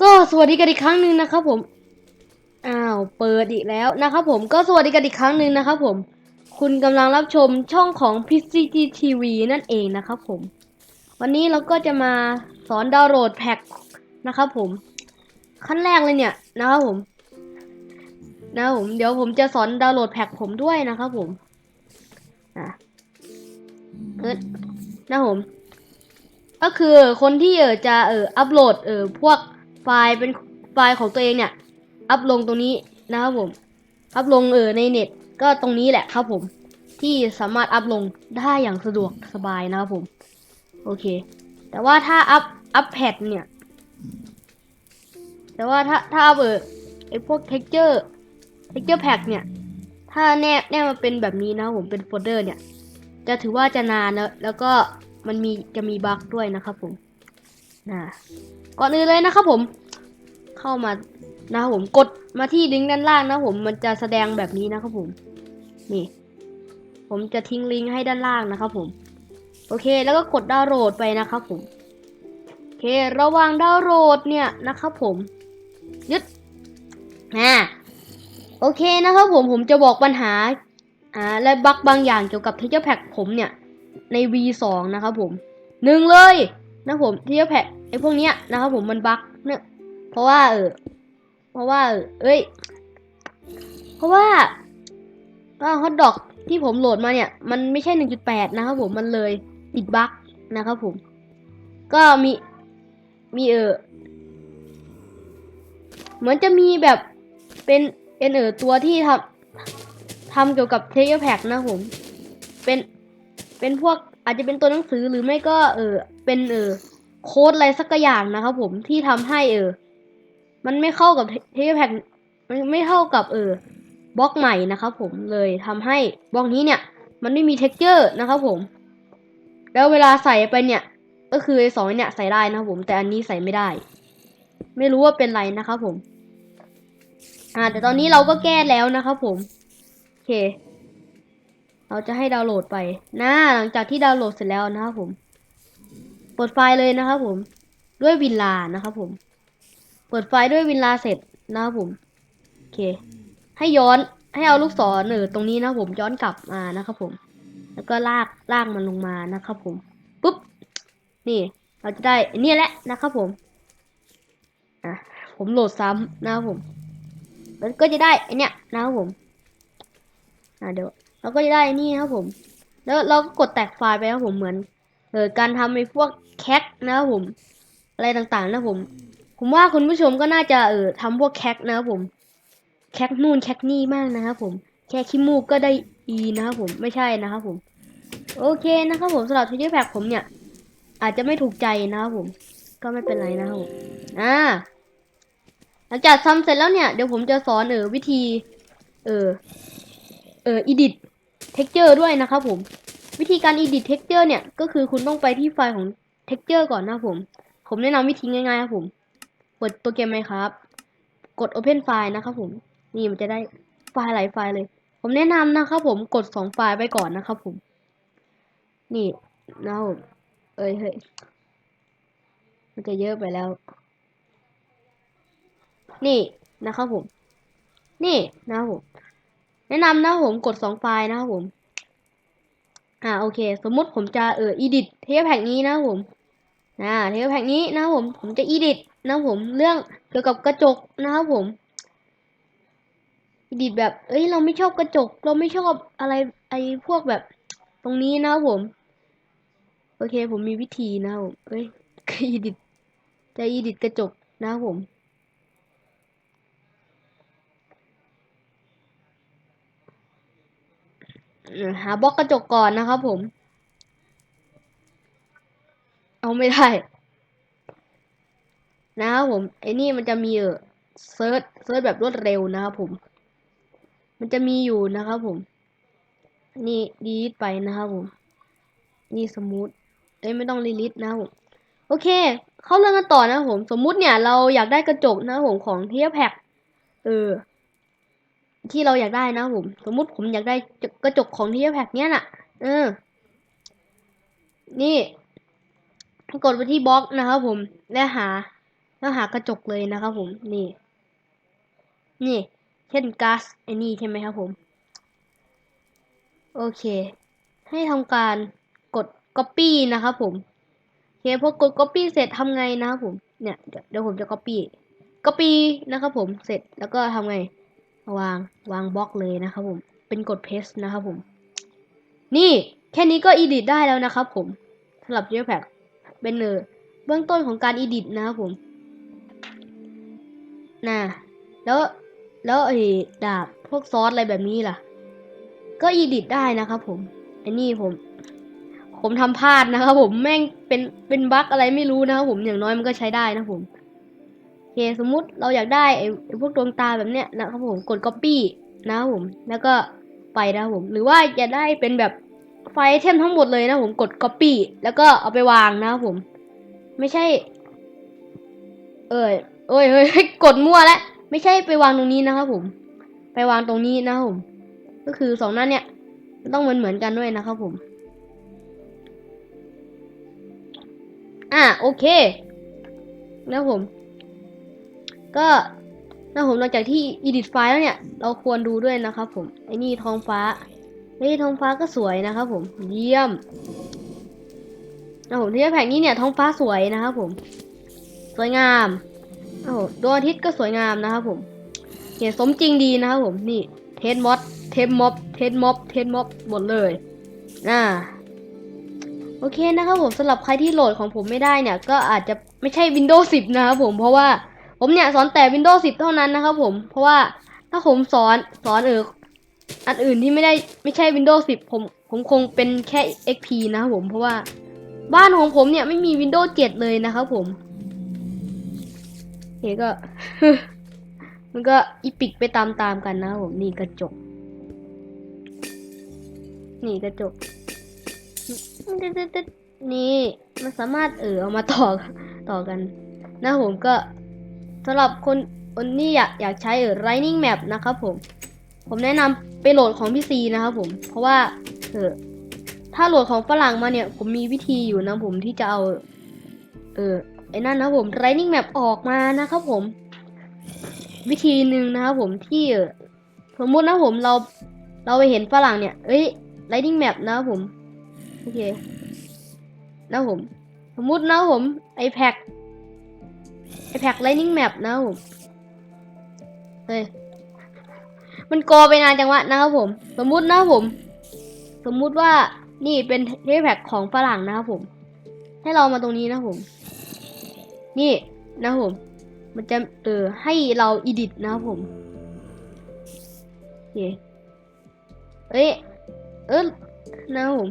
ก็สวัสดีกันอีกครั้งหนึ่งนะครับผมอ้าวเปิดอีกแล้วนะครับผมก็สวัสดีกันอีกครั้งหนึ่งนะครับผม คุณกำลังรับชมช่องของ PCG TV นั่นเองนะครับผม วันนี้เราก็จะมาสอนดาวน์โหลดแพ็คนะครับผม ขั้นแรกเลยเนี่ยนะครับผม นะผมเดี๋ยวผมจะสอนดาวน์โหลดแพ็คผมด้วยนะครับผมอะเออนะผมก็คือคนที่เออจะเอออัปโหลดเออพวก ไฟล์เป็นไฟล์ของตัวเองเนี่ย อัพลงตรงนี้นะครับผม อัพลงเออในเน็ตก็ตรงนี้แหละครับผม ที่สามารถอัพลงได้อย่างสะดวกสบายนะครับผม โอเค แต่ว่าถ้าอัพอัพแพดเนี่ย แต่ว่าถ้าถ้าอัพเออไอพวก texture texture pack เนี่ย ถ้าแนบแนบมาเป็นแบบนี้นะครับผมเป็นโฟลเดอร์เนี่ย จะถือว่าจะนานแล้วแล้วก็มันมีจะมีบั๊กด้วยนะครับผมนะก่อนอื่นเลยนะครับผม เข้ามานะครับผมกดมาที่ลิงก์ด้านล่างนะผมมันจะแสดงแบบนี้นะครับผม นี่ ผมจะทิ้งลิงก์ให้ด้านล่างนะครับผม โอเคแล้วก็กดดาวน์โหลดไปนะครับผมโอเคระหว่างดาวน์โหลดเนี่ยนะครับผมยึดอ่าโอเคนะครับผมผมจะบอกปัญหาอ่าและบั๊กบางอย่างเกี่ยวกับ Texture Pack ผมเนี่ยใน V2 นะครับผมหนึ่งเลยนะผม Texture Pack ไอ้พวกเนี้ยนะครับผมมันบั๊กเนี่ย เพราะว่าเออเพราะว่าเอ้ย เพราะว่าฮอตดอกที่ผมโหลดมาเนี่ย มันไม่ใช่ 1.8 นะครับผมมันเลยติดบั๊กนะครับผม ก็มี มีเออเหมือนจะมีแบบเป็นเป็นเออตัวที่ทำทำเกี่ยวกับเทคแพ็กนะผม เป็นเป็นพวกอาจจะเป็นตัวหนังสือหรือไม่ก็เออเป็นเออโค้ดอะไรสักอย่างนะครับผมที่ทำให้เออ มันไม่เข้ากับเทคแพ็กมันไม่เข้ากับเออบล็อกใหม่นะครับผมเลยทำให้บล็อกนี้เนี่ย มันไม่มีเท็กเจอร์นะครับผม แล้วเวลาใส่ไปเนี่ย ก็คือไอ้สองเนี่ยใส่ได้นะครับผมแต่อันนี้ใส่ไม่ได้ ไม่รู้ว่าเป็นไรนะครับผม อ่า แต่ตอนนี้เราก็แก้แล้วนะครับผมโอเค เราจะให้ดาวน์โหลดไปนะหลังจากที่ดาวน์โหลดเสร็จแล้วนะครับผมเปิดไฟล์เลยนะครับผม ด้วยวินลานะครับผม เปิดไฟด้วยวินลาเสร็จนะครับผมโอเค ให้ย้อนให้เอาลูกศรเออตรงนี้นะผมย้อนกลับมานะครับผม แล้วก็ลากลากมันลงมานะครับผมปุ๊บนี่ เราจะได้อันนี่แหละนะครับผมอะผมโหลดซ้ำนะครับผม มันก็จะได้ไอเนี้ยนะครับผมอะเดี๋ยวเราก็จะได้นี่นะครับผม แล้วเราก็กดแตกไฟล์ไปนะครับผมเหมือนเออการทำไอ้พวกแคคนะครับผม อะไรต่างๆนะครับผม ผมว่าคุณผู้ชมก็น่าจะเออทำพวกแคคนะครับผม แคคนู่นแคคนี่มากนะครับผม แค่ขี้มูกก็ได้อีนะครับผมไม่ใช่นะครับผม โอเคนะครับผมสำหรับทวิตแพ็กผมเนี่ย อาจจะไม่ถูกใจนะครับผม ก็ไม่เป็นไรนะครับผมอ่าหลังจากทำเสร็จแล้วเนี่ยเดี๋ยวผมจะสอนเออวิธี เออเออ edit texture ด้วยนะครับผม วิธีการ edit texture เนี่ยก็คือคุณต้องไปที่ไฟล์ของ texture ก่อนนะครับผม ผมแนะนำวิธีง่ายๆครับผม ปิดโปรแกรมไหมครับ กด open file นะครับผม นี่มันจะได้ไฟล์หลายไฟล์เลย ผมแนะนำนะครับผมกดสองไฟล์ไปก่อนนะครับผม นี่นะครับผมเอ้ยเฮ้ย มันจะเยอะไปแล้ว นี่นะครับผม นี่นะครับผม แนะนำนะครับผมกดสองไฟล์นะครับผม อ่าโอเค สมมุติผมจะเออ edit เทปแพ็กนี้นะครับผม อ่าเทปแพ็กนี้นะครับผม ผมจะ edit นะผมเรื่องเกี่ยวกับกระจกนะครับผม edit แบบ เอ้ย เราไม่ชอบกระจก เราไม่ชอบอะไรไอ้พวกแบบ ตรงนี้นะครับผม โอเค ผมมีวิธีนะครับผมเอ้ย edit จะ edit กระจกนะครับผมหาบล็อกกระจกก่อนนะครับผม เอาไม่ได้ นะครับผมไอ้นี่มันจะมีเซิร์ชเซิร์ชแบบรวดเร็วนะครับผม มันจะมีอยู่นะครับผม นี่ดีลิทไปนะครับผม นี่สมูทเอ้ยไม่ต้องรีลิทนะครับผมโอเค เข้าเรื่องกันต่อนะครับผม สมมุติเนี่ยเราอยากได้กระจกนะครับผมของเทียแพ็กเออที่เราอยากได้นะผม สมมุติผมอยากได้กระจกของเทียแพ็กเนี้ยน่ะ เออ นี่ กดไปที่บล็อกนะครับผม และหา แล้วหากระจกเลยนะครับผมนี่ นี่ เช่นก๊าซไอ้นี่ใช่ไหมครับผม โอเค ให้ทำการกด copy นะครับผมโอเคพอกด copy เสร็จทำไงนะครับผมเนี่ยเดี๋ยวเดี๋ยวผมจะ copy copy นะครับผมเสร็จแล้วก็ทำไง วางวางบล็อกเลยนะครับผม เป็นกด paste นะครับผม นี่แค่นี้ก็ edit ได้แล้วนะครับผมสำหรับ Jetpack เป็นเบื้องต้นของการ edit นะครับผม น่ะแล้วแล้วไอ้ดาบพวกซอสอะไรแบบนี้ล่ะ ก็ edit ได้นะครับผมไอ้นี่ผม ผมทำพลาดนะครับผมแม่งเป็นเป็นบั๊กอะไรไม่รู้นะครับผมอย่างน้อยมันก็ใช้ได้นะผมโอเคสมมุติเราอยากได้ไอ้ไอ้พวกดวงตาแบบเนี้ยนะครับผมกด copy นะครับผม แล้วก็ไปนะครับผม หรือว่าจะได้เป็นแบบไฟเทมทั้งหมดเลยนะผมกด copy แล้วก็เอาไปวางนะครับผม ไม่ใช่ เอ้ยเอ้ยเฮ้ยเฮ้ยกดมั่วแล้วไม่ใช่ไปวางตรงนี้นะครับผม ไปวางตรงนี้นะครับผม ก็คือสองหน้าเนี่ยมันต้องเหมือนเหมือนกันด้วยนะครับผม อะโอเคนะผม ก็นะผมหลังจากที่ edit ไฟล์แล้วเนี่ย เราควรดูด้วยนะครับผมไอ้นี่ท้องฟ้าไอ้นี่ท้องฟ้าก็สวยนะครับผม เยี่ยมนะผมที่แผงนี้เนี่ยท้องฟ้าสวยนะครับผม สวยงาม โอ้ดวงอาทิตย์ก็สวยงามนะครับผมเห็นสมจริงดีนะครับผมนี่เทสมอดเทสม็อบเทสม็อบเทสม็อบหมดเลยน่าโอเคนะครับผมสำหรับใครที่โหลดของผมไม่ได้เนี่ย ก็อาจจะไม่ใช่ Windows 10 นะครับผมเพราะว่าผมเนี่ยสอนแต่ Windows 10 เท่านั้นนะครับผมเพราะว่าถ้าผมสอนสอนเอออันอื่นที่ไม่ได้ไม่ใช่ Windows 10 ผมผมคงเป็นแค่ XP นะครับผมเพราะว่าบ้านของผมเนี่ยไม่มี Windows 7 เลยนะครับผม เคก็ มันก็อีปิกไปตามๆกันนะผมนี่กระจก นี่กระจก นี่มันสามารถเออเอามาต่อต่อกัน นะผมก็สำหรับคนคนที่อยากอยากใช้เออ Lightning Map นะครับผม ผมแนะนำไปโหลดของพี่ซีนะครับผม เพราะว่าเออถ้าโหลดของฝรั่งมาเนี่ย ผมมีวิธีอยู่นะผมที่จะเอา เออ ไอ้นั่นนะผม Lightning Map ออกมานะครับผม วิธีหนึ่งนะครับผมที่สมมตินะผมเราเราไปเห็นฝรั่งเนี่ย เอ้ย Lightning Map นะครับผม โอเคนะผม สมมตินะผม iPad iPad Lightning Map นะผมเฮ้ยมันกอไปนานจังวะนะครับผม สมมุตินะผม สมมุติว่านี่เป็น iPad ของฝรั่งนะครับผม ให้เรามาตรงนี้นะผม นี่นะผม มันจะเออให้เรา edit นะผมเคเอ้ยเออนะผม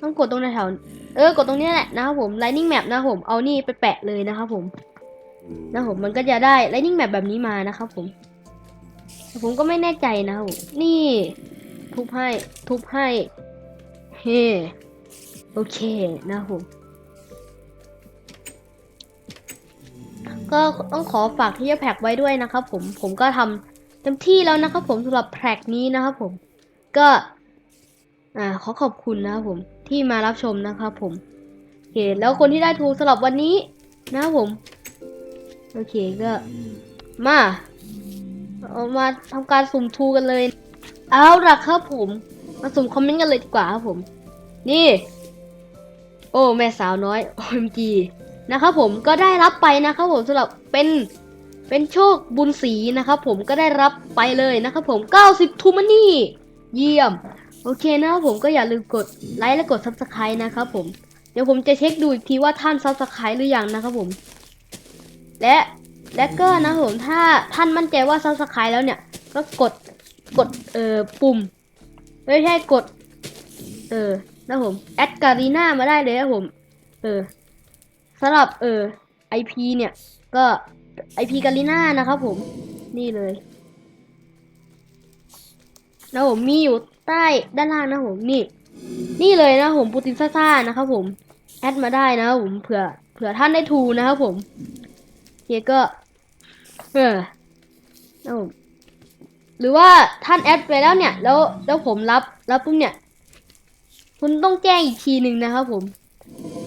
ต้องกดตรงแถวเออกดตรงนี้แหละนะครับผม Lightning Map นะครับผมเอานี่ไปแปะเลยนะครับผมนะผมมันก็จะได้ Lightning Map แบบนี้มานะครับผมแต่ผมก็ไม่แน่ใจนะครับผมนี่ ทุบให้ทุบให้เฮ้โอเคนะครับผม ก็ต้องขอฝากที่จะแพ็กไว้ด้วยนะครับผมผมก็ทำเต็มที่แล้วนะครับผมสำหรับแพ็กนี้นะครับผมก็อ่าขอขอบคุณนะครับผมที่มารับชมนะครับผมโอเคแล้วคนที่ได้ถูกสำหรับวันนี้นะครับผม โอเคก็มาเอามาทำการสุ่มทูกันเลย เอาล่ะครับผมมาสุ่มคอมเมนต์กันเลยดีกว่าครับผม นี่ โอ้ แม่สาวน้อย OMG นะครับผมก็ได้รับไปนะครับผมสำหรับเป็นเป็นโชคบุญศรีนะครับผมก็ได้รับไปเลยนะครับผม 90 ทูมานี่เยี่ยม โอเคนะครับผมก็อย่าลืมกดไลค์และกด subscribe นะครับผม เดี๋ยวผมจะเช็คดูอีกทีว่าท่าน subscribe หรือยังนะครับผม และและก็นะผมถ้าท่านมั่นใจว่า subscribe แล้วเนี่ย ก็กดกดเอ่อปุ่ม ไม่ใช่กด เออนะผมแอดการีนามาได้เลยนะผม เออ สำหรับเออ IP เนี่ย ก็ IP การีน่านะครับผม นี่เลยนะผมมีอยู่ใต้ด้านล่างนะผมนี่ นี่เลยนะผมปูตินซ่าๆนะครับผม แอดมาได้นะครับผมเผื่อเผื่อท่านได้ทูนะครับผมเฮียก็เออนะผมหรือว่าท่านแอดไปแล้วเนี่ย แล้วแล้วผมรับรับปุ๊บเนี่ย คุณต้องแจ้งอีกทีหนึ่งนะครับผม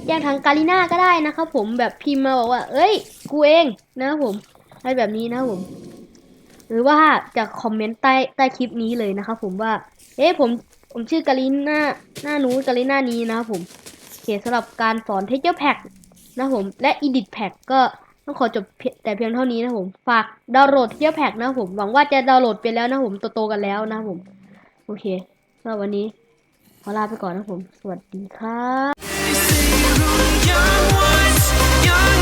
แจ้งทางการีนาก็ได้นะครับผมแบบพิมพ์มาบอกว่า เอ้ย กูเองนะครับผมอะไรแบบนี้นะครับผม หรือว่าจะคอมเมนต์ใต้ใต้คลิปนี้เลยนะครับผมว่า เอ๊ะผมผมชื่อกาลิน่าหน้านู้นกาลิน่านี้นะครับผมโอเคสำหรับการสอนเทเจอร์แพ็กนะครับผมและ Edit Pack ก็ต้องขอจบแต่เพียงเท่านี้นะผมฝากดาวน์โหลดเทเจอร์แพ็กนะครับผมหวังว่าจะดาวน์โหลดไปแล้วนะครับผมโตๆกันแล้วนะครับผม โอเคสำหรับวันนี้ขอลาไปก่อนนะครับผม สวัสดีครับ Young ones, young.